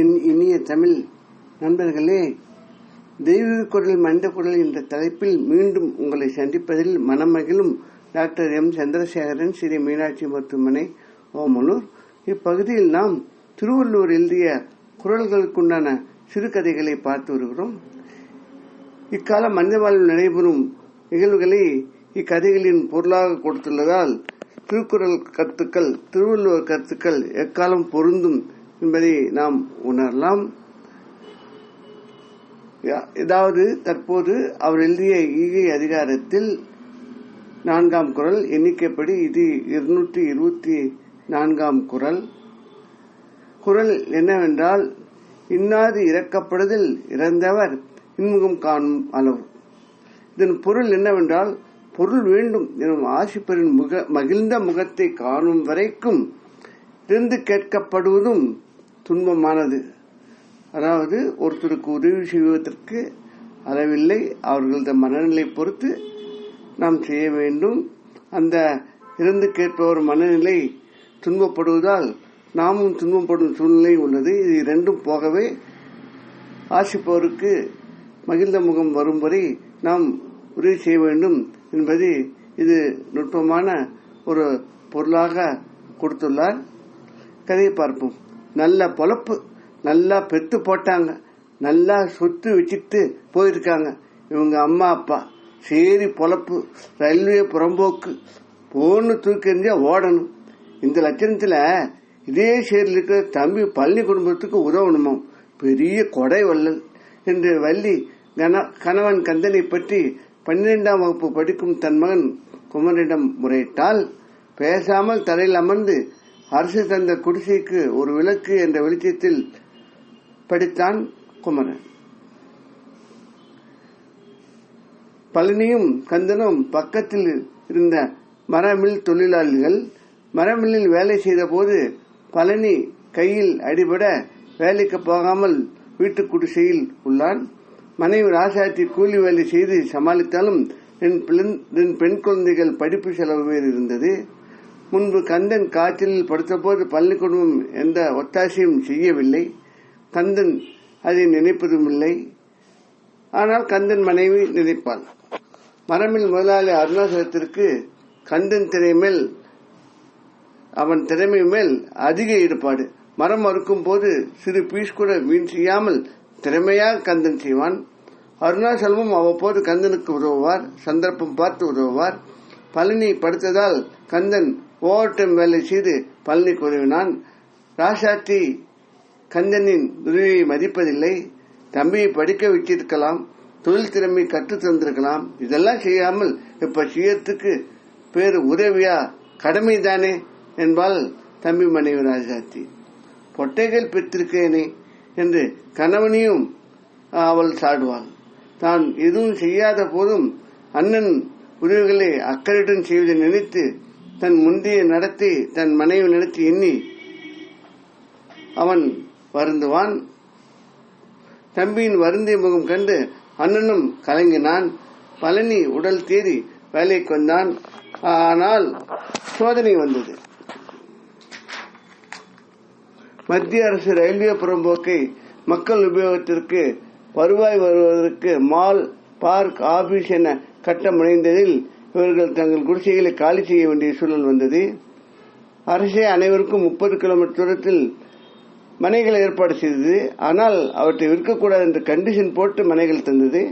என் இனிய தமிழ் நண்பர்களே தெய்வீக குரல் மனித குரல் என்ற தலைப்பில் மீண்டும் உங்களை சந்திப்பதில் மனமகிழும் டாக்டர் எம். சந்திரசேகரன் ஸ்ரீ மீனாட்சி மருத்துவமனை ஓமலூர் இப்பகுதியில் நாம் திருவள்ளூர் எழுதிய குரல்களுக்குண்டான சிறுகதைகளை பார்த்து வருகிறோம். இக்கால மனித வாழ்வில் நடைபெறும் நிகழ்வுகளை இக்கதைகளின் பொருளாக கொடுத்துள்ளதால் திருக்குறள் கருத்துக்கள் திருவள்ளுவர் கருத்துக்கள் எக்காலம் பொருந்தும் என்பதை நாம் உணரலாம். ஏதாவது தற்போது அவர் எழுதிய ஈகை அதிகாரத்தில் நான்காம் குரல் எண்ணிக்கைப்படி இது இருநூற்றி இருபத்தி நான்காம் குரல். குரல் என்னவென்றால் இன்னாது இறக்கப்படுதல் இறந்தவர் இன்முகம் காணும் அளவு. இதன் பொருள் என்னவென்றால் பொருள் வேண்டும் எனும் ஆசிப்பரின் முக மகிழ்ந்த முகத்தை காணும் வரைக்கும் இருந்து கேட்கப்படுவதும் துன்பமானது. அதாவது ஒருத்தருக்கு உதவி செய்வதற்கு அளவில்லை. அவர்களது மனநிலை பொறுத்து நாம் செய்ய வேண்டும். அந்த இருந்து கேட்பவர் மனநிலை துன்பப்படுவதால் நாமும் துன்பப்படும் சூழ்நிலை உள்ளது. இது இரண்டும் போகவே ஆசிப்பவருக்கு மகிழ்ந்த முகம் வரும் வரை நாம் உதவி செய்ய வேண்டும் என்பது இது நுட்பமான ஒரு பொருளாக கொடுத்துள்ளார். கதையை பார்ப்போம். நல்ல பொழப்பு நல்லா பெத்து போட்டாங்க. நல்லா சொத்து வச்சுட்டு போயிருக்காங்க. இவங்க அம்மா அப்பா. சரி பொழப்பு ரயில்வே புறம்போக்கு. போன்னு தூக்கி எறிஞ்சா ஓடணும். இந்த லட்சணத்தில் இதே சேரில் இருக்கிற தம்பி பள்ளி குடும்பத்துக்கு உதவணுமோ? பெரிய கொடை வள்ளல். என்று வள்ளி கணவன் கந்தனை பற்றி பன்னிரெண்டாம் வகுப்பு படிக்கும் தன் மகன் குமரனிடம் முறையிட்டால் பேசாமல் தரையில் அமர்ந்து அரசு தந்த குடிசைக்கு ஒரு விளக்கு என்ற வெளிச்சத்தில் படித்தான் குமரன். பழனியும் கந்தனும் பக்கத்தில் இருந்த மரமில் தொழிலாளிகள் மரமில்லில் வேலை செய்த போது பழனி கையில் அடிபட வேலைக்கு போகாமல் வீட்டு குடிசையில் உள்ளான். மனைவி ராசாத்தி கூலி வேலை செய்து சமாளித்தாலும் என் பெண் குழந்தைகள் படிப்பு செலவு வேறு இருந்தது. முன்பு கந்தன் காய்ச்சலில் படுத்தபோது பள்ளிக்கூடம் எந்த ஒத்தாசையும் செய்யவில்லை. கந்தன் அதை நினைப்பதும் இல்லை ஆனால் கந்தன் மனைவி நினைப்பாள். மரமில் முதலாளி அருணாசலத்திற்கு கந்தன் திரை மேல் அவன் திறமை மேல் அதிக ஈடுபாடு. மரம் அறுக்கும் போது சிறு பீஸ் கூட வீண் செய்யாமல் திறமையாக கந்தன் செய்வான். அருணாசலமும் அவ்வப்போது கந்தனுக்கு உதவுவார். சந்தர்ப்பம் பார்த்து உதவுவார். பழனி படுத்ததால் கந்தன் ஓட்டம் வேலை செய்து பழனி கூறினான். ராசாத்தி கந்தனின் உதவியை மதிப்பதில்லை. தம்பியை படிக்க வச்சிருக்கலாம் தொழில் திறமை கற்று தந்திருக்கலாம். இதெல்லாம் செய்யாமல் இப்ப செய்யறதுக்கு பேரு உதவியா? கடமை தானே என்பால் தம்பி மனைவி ராஜாத்தி பொட்டைகள் பெற்றிருக்கேனே என்று கணவனையும் அவள் சாடுவாள். தான் எதுவும் செய்யாத போதும் அண்ணன் உதவிகளை அக்கறையுடன் செய்வதை நினைத்து தன் முந்தைய நடத்தி தன் மனைவி நடத்தி எண்ணி அவன் வருந்துவான். தம்பியின் வருந்திய முகம் கண்டு அண்ணனும் கலங்கினான். பழனி உடல் தேறி வேலைக்கு வந்தான். ஆனால் சோதனை வந்தது. மத்திய அரசு ரயில்வே புறம்போக்கை மக்கள் உபயோகத்திற்கு வருவாய் வருவதற்கு மால் பார்க் ஆபீஸ் என கட்ட முனைந்ததில் இவர்கள் தங்கள் குடிசைகளை காலி செய்ய வேண்டிய சூழல் வந்தது. அரசே அனைவருக்கும் முப்பது கிலோமீட்டர் தூரத்தில் மனைகளை ஏற்பாடு செய்தது. ஆனால் அவற்றை விற்கக்கூடாது என்று கண்டிஷன் போட்டு மனைகள் தந்தது.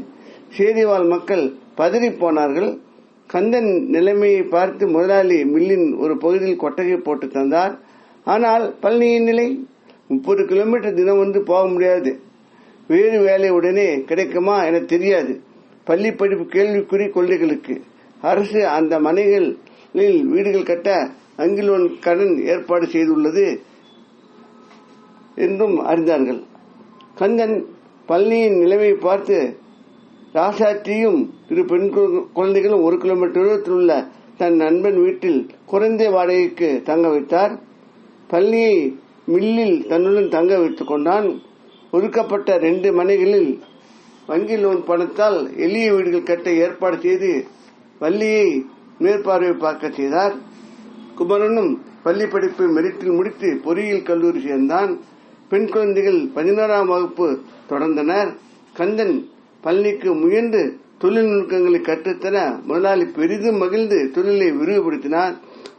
சேதிவாழ் மக்கள் பதறி போனார்கள். கந்தன் நிலைமையை பார்த்து முதலாளி மில்லின் ஒரு பகுதியில் கொட்டகை போட்டு தந்தார். ஆனால் பழனியின் நிலை? முப்பது கிலோமீட்டர் தினம் வந்து போக முடியாது. வேறு வேலை உடனே கிடைக்குமா என தெரியாது. பள்ளி படிப்பு கேள்விக்குறி கொள்ளைகளுக்கு அரசு அந்த மனைகளில் வீடுகள் கட்ட அங்கிலோன் கடன் ஏற்பாடு செய்துள்ளது என்றும் அறிந்தார்கள். கந்தன் பள்ளியின் நிலைமையை பார்த்து ராசாத்தியும் இரு பெண் குழந்தைகளும் ஒரு கிலோமீட்டர் தூரத்தில் உள்ள தன் நண்பன் வீட்டில் குறைந்த வாடகைக்கு தங்க வைத்தார். பள்ளியை மில்லில் தன்னுடன் தங்க வைத்துக் கொண்டான். ஒதுக்கப்பட்ட ரெண்டு மனைகளில் வங்கி லோன் பணத்தால் எளிய வீடுகள் கட்ட ஏற்பாடு செய்து வள்ளியை மேற்பார்வை பார்க்க செய்தார். குமரனும் பள்ளி படிப்பை மெரிட்டில் முடித்து பொறியியல் கல்லூரி சேர்ந்தான். பெண் குழந்தைகள் பதினோராம் வகுப்பு தொடர்ந்தனர். கந்தன் பள்ளிக்கு முயன்று தொழில் நுட்பங்களை கற்றுத்தர முதலாளி பெரிதும் மகிழ்ந்து தொழிலை விரிவுபடுத்தினார்.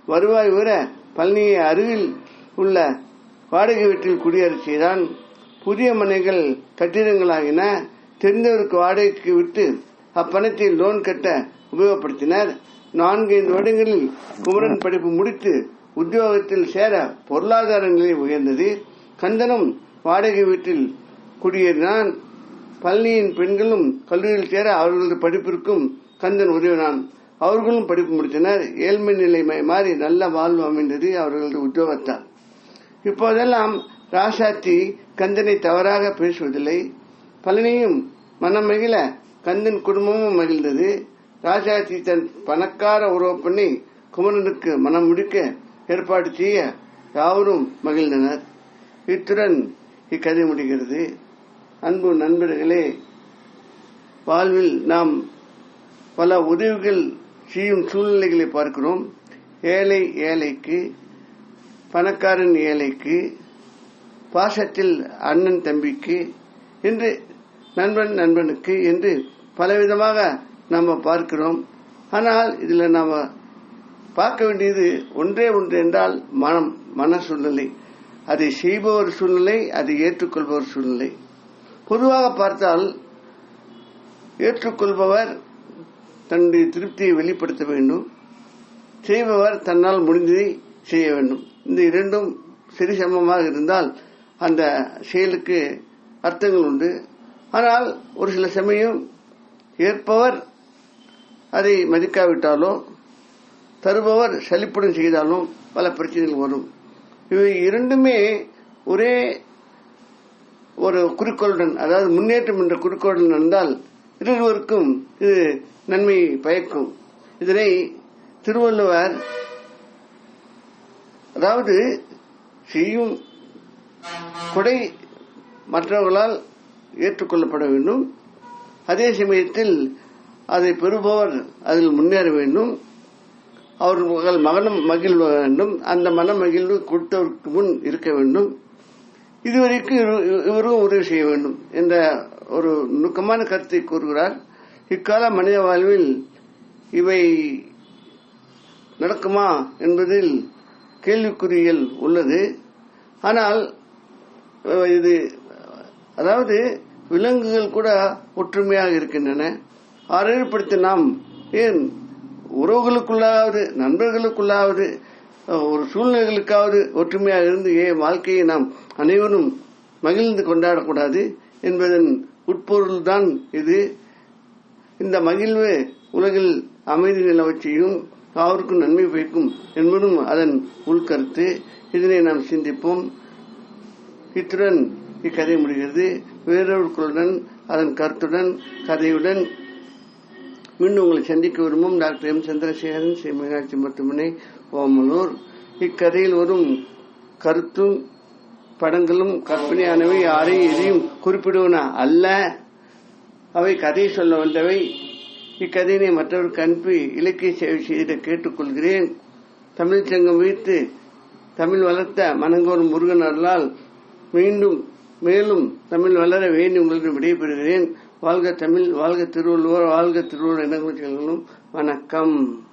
வருவாய் உர பழனியை அருகில் உள்ள வாடகை வீட்டில் குடியரசு செய்தான். புதிய மனைகள் கட்டிடங்களாகின. தெரிந்தவருக்கு வாடகைக்கு விட்டு அப்பணத்தை லோன் கட்ட உபயோகப்படுத்தினர். நான்கைந்து வருடங்களில் குமரன் படிப்பு முடித்து உத்தியோகத்தில் சேர பொருளாதார நிலை உயர்ந்தது. கந்தனும் வாடகை வீட்டில் குடியேறினான். பள்ளியின் பெண்களும் கல்லூரியில் சேர அவர்களது படிப்பிற்கும் கந்தன் உதவினான். அவர்களும் படிப்பு முடித்தனர். ஏழ்மை நிலை மாறி நல்ல வாழ்வு அமைந்தது அவர்களது உத்தியோகத்தால். இப்போதெல்லாம் ராசாத்தி கந்தனை தவறாக பேசுவதில்லை. பழனியும் மனம் மகிழ கந்தன் குடும்பமும் மகிழ்ந்தது. ராஜாஜி தன் பணக்கார உறவு பண்ணி குமரனுக்கு மனம் முடிக்க ஏற்பாடு செய்ய யாவரும் மகிழ்ந்தனர். இத்துடன் இக்கதை முடிகிறது. அன்பு நண்பர்களே வாழ்வில் நாம் பல உதவிகள் செய்யும் சூழ்நிலைகளை பார்க்கிறோம். ஏழை ஏழைக்கு பணக்காரன் ஏழைக்கு பாசத்தில் அண்ணன் தம்பிக்கு என்று நண்பன் நண்பனுக்கு என்று பலவிதமாக நாம் பார்க்கிறோம். ஆனால் இதில் நாம் பார்க்க வேண்டியது ஒன்றே ஒன்று என்றால் மனம் மன சூழ்நிலை அதை செய்பவர் சூழ்நிலை அதை ஏற்றுக்கொள்பவர் சூழ்நிலை. பொதுவாக பார்த்தால் ஏற்றுக்கொள்பவர் தன்னுடைய திருப்தியை வெளிப்படுத்த வேண்டும். செய்பவர் தன்னால் முடிந்ததை செய்ய வேண்டும். இந்த இரண்டும் சரிசமமாக இருந்தால் அந்த செயலுக்கு அர்த்தங்கள் உண்டு. ஆனால் ஒரு சில சமயம் ஏற்பவர் அதை மதிக்காவிட்டாலோ தருபவர் சலிப்புடன் செய்தாலும் பல பிரச்சனைகள் வரும். இவை இரண்டுமே ஒரே ஒரு குறிக்கோளுடன் அதாவது முன்னேற்றம் என்ற குறிக்கோளுடன் நடந்தால் இருவருக்கும் இது நன்மை பயக்கும். இதனை திருவள்ளுவர் அதாவது செய்யும் கொடை மற்றவர்களால் ஏற்றுக்கொள்ளப்பட வேண்டும். அதே சமயத்தில் அதை பெறுபவர் அதில் முன்னேற வேண்டும். அவர்கள் மகனம் மகிழ்வ வேண்டும். அந்த மன மகிழ்வு கொடுத்தவருக்கு முன் இருக்க வேண்டும். இதுவரைக்கும் இவரும் உதவி செய்ய வேண்டும் என்ற ஒரு நுணுக்கமான கருத்தை கூறுகிறார். இக்கால மனித வாழ்வில் இவை நடக்குமா என்பதில் கேள்விக்குறிகள் உள்ளது. ஆனால் இது அதாவது விலங்குகள் கூட ஒற்றுமையாக இருக்கின்றன. அறிவுப்படுத்தி நாம் ஏன் உறவுகளுக்குள்ளாவது நண்பர்களுக்குள்ளாவது ஒரு சூழ்நிலைகளுக்காவது ஒற்றுமையாக இருந்து ஏன் வாழ்க்கையை நாம் அனைவரும் மகிழ்ந்து கொண்டாடக்கூடாது என்பதன் உட்பொருள்தான் இது. இந்த மகிழ்வு உலகில் அமைதி நிலவச் செய்யும் அவருக்கும் நன்மை பயக்கும் என்பதும் அதன் உள்கருத்து. இதனை நாம் சிந்திப்போம். இத்துடன் இக்கதை முடிகிறது. வேறொரு அதன் கருத்துடன் கதையுடன் மீண்டும் உங்களை சந்திக்க விரும்பும் டாக்டர் எம் சந்திரசேகரன் ஸ்ரீ மீனாட்சி மருத்துவமனை ஓமலூர் இக்கதையில் வரும் கருத்தும் படங்களும் கற்பனையானவை யாரையும் எதையும் குறிப்பிடுவன அல்ல. அவை கதை சொல்ல வந்தவை. இக்கதையினை மற்றவருக்கு அனுப்பி இலக்கிய சேவை செய்த கேட்டுக்கொள்கிறேன். தமிழ் சங்கம் வைத்து தமிழ் வளர்த்த மனங்கோரும் முருகன் அருளால் மீண்டும் மேலும் தமிழ் வளர வேண்டி உங்களிடம் விடைபெறுகிறேன். வாழ்க தமிழ் வாழ்க திருவள்ளுவர் வாழ்க திருவள்ளுவர் இனங்களும் வணக்கம்.